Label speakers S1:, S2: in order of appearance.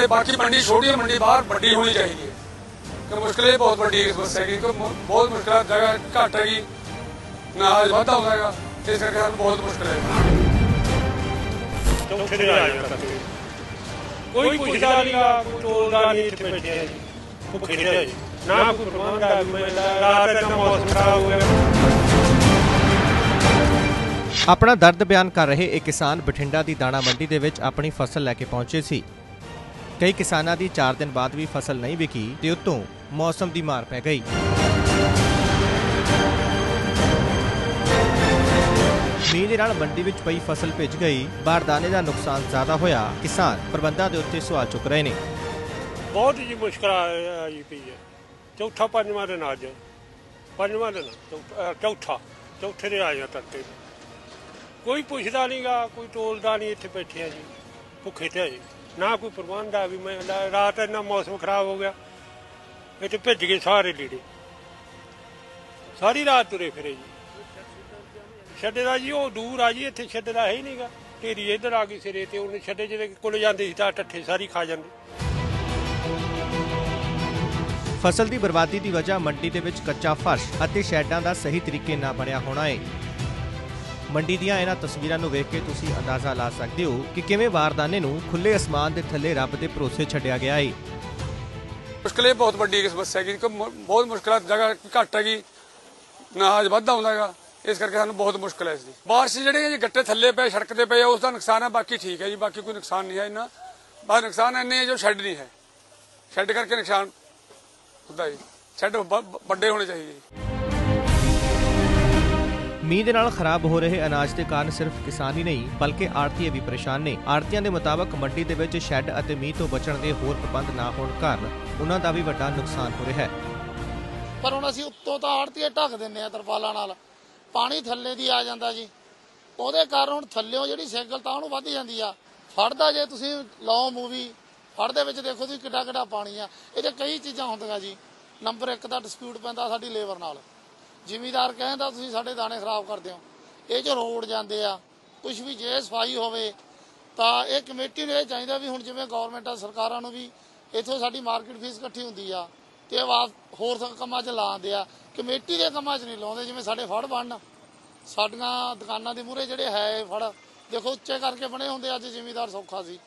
S1: ਤੇ ਬਾਕੀ ਮੰਡੀ ਛੋਟੀ ਮੰਡੀ ਬਾਹਰ ਵੱਡੀ ਹੋਣੀ ਚਾਹੀਦੀ ਹੈ। ਕਿ ਮੁਸ਼ਕਿਲ ਬਹੁਤ ਵੱਡੀ ਸਮੱਸਿਆ ਹੈਗੀ ਕਿ ਬਹੁਤ ਮੁਸ਼ਕਿਲ ਜਗ੍ਹਾ ਘੱਟ ਹੈਗੀ ਨਾਜ ਵਾਧਾ ਹੁੰਦਾ ਹੈਗਾ ਇਸ ਕਰਕੇ ਸਾਨੂੰ ਬਹੁਤ ਮੁਸ਼ਕਿਲ ਹੈ।
S2: ਚੌਥੇ ਦੇ ਆ ਜਾਂਦਾ ਕੋਈ ਪੁੱਛਦਾ ਨਹੀਂਗਾ ਕੋਈ ਟੋਲਦਾ ਨਹੀਂ ਇੱਥੇ ਬੈਠੇ ਆ ਜੀ। ਭੁੱਖੇ ਦੇ ਆ ਜੀ। ਨਾ ਕੋਈ ਪ੍ਰਬੰਧ ਆ ਵੀ ਮੈਂ ਰਾਤ ਦਾ ਮੌਸਮ ਖਰਾਬ ਹੋ ਗਿਆ।
S3: ਆਪਣਾ ਦਰਦ ਬਿਆਨ ਕਰ ਰਹੇ ਇਹ ਕਿਸਾਨ ਬਠਿੰਡਾ ਦੀ ਦਾਣਾ ਮੰਡੀ ਦੇ ਵਿੱਚ ਆਪਣੀ ਫਸਲ ਲੈ ਕੇ ਪਹੁੰਚੇ ਸੀ। ਕਈ ਕਿਸਾਨਾਂ ਦੀ 4 ਦਿਨ ਬਾਅਦ ਵੀ ਫਸਲ ਨਹੀਂ ਵਿਕੀ ਤੇ ਉਤੋਂ ਮੌਸਮ ਦੀ ਮਾਰ ਪੈ ਗਈ। ਮੀਂਹ ਦੇ ਨਾਲ ਮੰਡੀ ਵਿੱਚ ਪਈ ਫਸਲ ਭਿੱਜ ਗਈ। ਬਾਰਦਾਨੇ ਦਾ ਨੁਕਸਾਨ ਜ਼ਿਆਦਾ ਹੋਇਆ। ਕਿਸਾਨ ਪ੍ਰਬੰਧਾਂ ਦੇ ਉੱਤੇ ਸਵਾਲ ਚੁੱਕ ਰਹੇ ਨੇ।
S2: ਬਹੁਤ ਜੀ ਮੁਸ਼ਕਲ ਆਈ ਪਈ ਹੈ। ਚੌਥਾ, ਪੰਜਵਾਂ ਦਿਨ ਅੱਜ। ਪੰਜਵਾਂ ਦਿਨ, ਚੌਥਾ- ਚੌਥੇ। ਦੇ ਆ ਜਾਂ ਤੱਕੇ ਕੋਈ ਪੁੱਛਦਾ ਨਹੀਂਗਾ ਕੋਈ ਟੋਲਦਾ ਨਹੀਂ ਇੱਥੇ ਬੈਠੇ ਆ ਜੀ। ਭੁੱਖੇ ਤੇ ਆ ਜੀ। ਨਾ ਕੋਈ ਪ੍ਰਬੰਧ ਆ ਵੀ ਮੈਂ ਲਾ- ਰਾਤ ਇੰਨਾ ਮੌਸਮ ਖਰਾਬ ਹੋ ਗਿਆ। ਇੱਥੇ ਭਿੱਜ ਗਏ ਸਾਰੇ ਲੀੜੇ। ਸਾਰੀ ਰਾਤ ਤੁਰੇ ਫਿਰੇ ਜੀ। ਛੱਡੇ ਦਾ ਜੀ, ਉਹ ਦੂਰ ਆ ਜੀ, ਇੱਥੇ ਛੱਡੇ ਦਾ ਹੈ ਹੀ ਨਹੀਂਗਾ ਢੇਰੀ ਇੱਧਰ ਆ ਗਈ ਸਿਰੇ ਤੇ, ਉਹਨੇ ਛੱਡੇ ਜਿਹਦੇ ਕੋਲ ਜਾਂਦੇ ਸੀ ਤਾਂ ਟੱਠੇ ਸਾਰੀ ਖਾ ਜਾਂਦੇ।
S3: ਫਸਲ ਦੀ ਬਰਬਾਦੀ ਦੀ ਵਜ੍ਹਾ ਮੰਡੀ ਦੇ ਵਿੱਚ ਕੱਚਾ ਫਰਸ਼ ਅਤੇ ਸ਼ੈਡਾਂ ਦਾ ਸਹੀ ਤਰੀਕੇ ਨਾਲ ਬਣਿਆ ਹੋਣਾ ਹੈ ਮੰਡੀ ਦੀਆਂ ਇਹਨਾਂ ਤਸਵੀਰਾਂ ਨੂੰ ਵੇਖ ਕੇ ਤੁਸੀਂ ਅੰਦਾਜ਼ਾ ਲਾ ਸਕਦੇ ਹੋ ਕਿ ਕਿਵੇਂ ਵਾਰਦਾਨੇ ਨੂੰ ਖੁੱਲੇ ਅਸਮਾਨ ਦੇ ਥੱਲੇ ਰੱਬ ਦੇ ਭਰੋਸੇ ਛੱਡਿਆ ਗਿਆ ਹੈ
S1: ਮੁਸ਼ਕਿਲ ਇਹ ਬਹੁਤ ਵੱਡੀ ਸਮੱਸਿਆ ਹੈਗੀ ਕਿ ਬਹੁਤ ਮੁਸ਼ਕਿਲ ਜਗ੍ਹਾ ਘੱਟ ਹੈਗੀ ਨਾਜ ਵਾਧਾ ਆਉਂਦਾ ਹੈਗਾ ਇਸ ਕਰਕੇ ਸਾਨੂੰ ਬਹੁਤ ਮੁਸ਼ਕਿਲ ਹੈ ਇਸ ਦੀ ਬਾਰਿਸ਼ ਜਿਹੜੇ ਜੀ ਗੱਟੇ ਥੱਲੇ ਪਏ ਸੜਕ ਤੇ ਪਏ ਆ, ਉਸ ਦਾ ਨੁਕਸਾਨ ਹੈ ਬਾਕੀ ਠੀਕ ਹੈ ਜੀ ਬਾਕੀ ਕੋਈ ਨੁਕਸਾਨ ਨਹੀਂ ਹੈ ਇੰਨਾ। ਬਸ ਨੁਕਸਾਨ ਇੰਨੇ ਜੋ ਸ਼ੈੱਡ ਨਹੀਂ ਹੈ। ਸ਼ੈੱਡ ਕਰਕੇ ਨੁਕਸਾਨ ਹੁੰਦਾ ਜੀ। ਸ਼ੈੱਡ ਵੱਡੇ ਹੋਣੇ ਚਾਹੀਦੇ ਜੀ।
S3: ਮੀਂਹ ਦੇ ਨਾਲ ਖਰਾਬ ਹੋ ਰਹੇ ਅਨਾਜ ਦੇ ਕਾਰਨ ਸਿਰਫ ਕਿਸਾਨ ਹੀ ਨਹੀਂ, ਬਲਕਿ ਆੜਤੀਏ ਵੀ ਪਰੇਸ਼ਾਨ ਨੇ। ਆੜਤੀਆਂ ਦੇ ਮੁਤਾਬਕ ਮੰਡੀ ਦੇ ਵਿੱਚ ਸ਼ੈੱਡ ਅਤੇ ਮੀਂਹ ਤੋਂ ਬਚਣ ਦੇ ਹੋਰ ਪ੍ਰਬੰਧ ਨਾ ਹੋਣ ਕਾਰਨ ਉਹਨਾਂ ਦਾ ਵੀ ਵੱਡਾ ਨੁਕਸਾਨ ਹੋ ਰਿਹਾ ਹੈ।
S4: ਪਰ ਹੁਣ ਅਸੀਂ ਉੱਤੋਂ ਤਾਂ ਆੜਤੀਏ ਢੱਕ ਦਿੰਨੇ ਆ ਤਰਪਾਲਾਂ ਨਾਲ। ਪਾਣੀ ਥੱਲੇ ਦੀ ਆ ਜਾਂਦਾ ਜੀ। ਉਹਦੇ ਕਾਰਨ ਹੁਣ ਥੱਲਿਓਂ ਜਿਹੜੀ ਸਾਈਕਲ ਤਾਂ ਉਹਨੂੰ ਵੱਧ ਜਾਂਦੀ ਆ। ਫੜਦਾ ਜੇ ਤੁਸੀਂ ਲਓ ਮੂਵੀ ਫੜ ਦੇ ਵਿੱਚ ਦੇਖੋ ਤੁਸੀਂ ਕਿੱਡਾ ਕਿੱਡਾ ਪਾਣੀ ਆ। ਇਹ ਤੇ ਕਈ ਚੀਜ਼ਾਂ ਹੁੰਦੀਆਂ ਜੀ। ਨੰਬਰ 1 ਦਾ ਡਿਸਪਿਊਟ ਪੈਂਦਾ ਸਾਡੀ ਲੇਬਰ ਨਾਲ। ਜ਼ਿਮੀਦਾਰ ਕਹਿੰਦਾ ਤੁਸੀਂ ਸਾਡੇ ਦਾਣੇ ਖਰਾਬ ਕਰਦੇ ਹੋ। ਇਹ ਜੋ ਰੋਡ ਜਾਂਦੇ ਆ ਕੁਝ ਵੀ ਜੇ ਸਫ਼ਾਈ ਹੋਵੇ, ਤਾਂ ਇਹ ਕਮੇਟੀ ਨੂੰ ਇਹ ਚਾਹੀਦਾ ਵੀ ਹੁਣ ਜਿਵੇਂ ਗਵਰਨਮੈਂਟ ਆ, ਸਰਕਾਰਾਂ ਨੂੰ ਵੀ ਇੱਥੋਂ ਸਾਡੀ ਮਾਰਕੀਟ ਫੀਸ ਇਕੱਠੀ ਹੁੰਦੀ ਆ ਤੇ ਬਾਅਦ ਹੋਰ ਸ- ਕੰਮਾਂ 'ਚ ਲਾਉਂਦੇ ਆ। ਕਮੇਟੀ ਦੇ ਕੰਮਾਂ 'ਚ ਨਹੀਂ ਲਾਉਂਦੇ, ਜਿਵੇਂ ਸਾਡੇ ਫੜ ਬਣਨ। ਸਾਡੀਆਂ ਦੁਕਾਨਾਂ ਦੇ ਮੂਹਰੇ ਜਿਹੜੇ ਹੈ ਫੜ, ਦੇਖੋ ਉੱਚੇ ਕਰਕੇ ਬਣੇ ਹੁੰਦੇ ਅੱਜ ਜ਼ਿਮੀਦਾਰ ਸੌਖਾ ਸੀ।